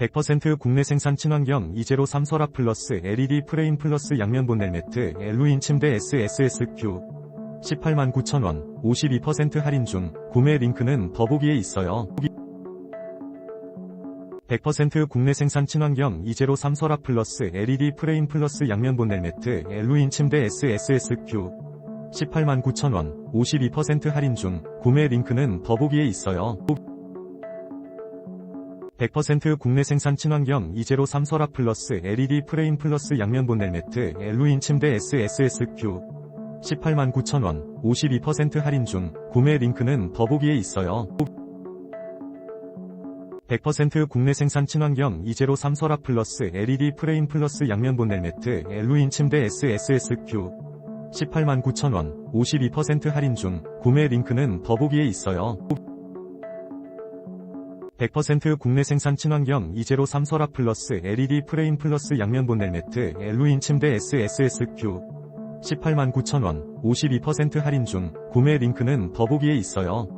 100% 국내 생산 친환경 이제로 3 서랍 플러스 LED 프레임 플러스 양면 본넬 매트 엘루인 침대 SSSQ 18만 9천원 52% 할인 중 구매 링크는 더보기에 있어요. 100% 국내 생산 친환경 이제로 3 서랍 플러스 LED 프레임 플러스 양면 본넬 매트 엘루인 침대 SSSQ 18만 9천원 52% 할인 중 구매 링크는 더보기에 있어요. 100% 국내 생산 친환경 이제로 3 서랍 플러스 LED 프레임 플러스 양면 본넬 매트 엘루인 침대 SSSQ 18만 9천원 52% 할인 중 구매 링크는 더보기에 있어요. 100% 국내 생산 친환경 이제로 3 서랍 플러스 LED 프레임 플러스 양면 본넬 매트 엘루인 침대 SSSQ 18만 9천원 52% 할인 중 구매 링크는 더보기에 있어요. 100% 국내 생산 친환경 이제로 3 서랍 플러스 LED 프레임 플러스 양면 본넬 매트 엘루인 침대 SSSQ 18만 9천원 52% 할인 중 구매 링크는 더보기에 있어요.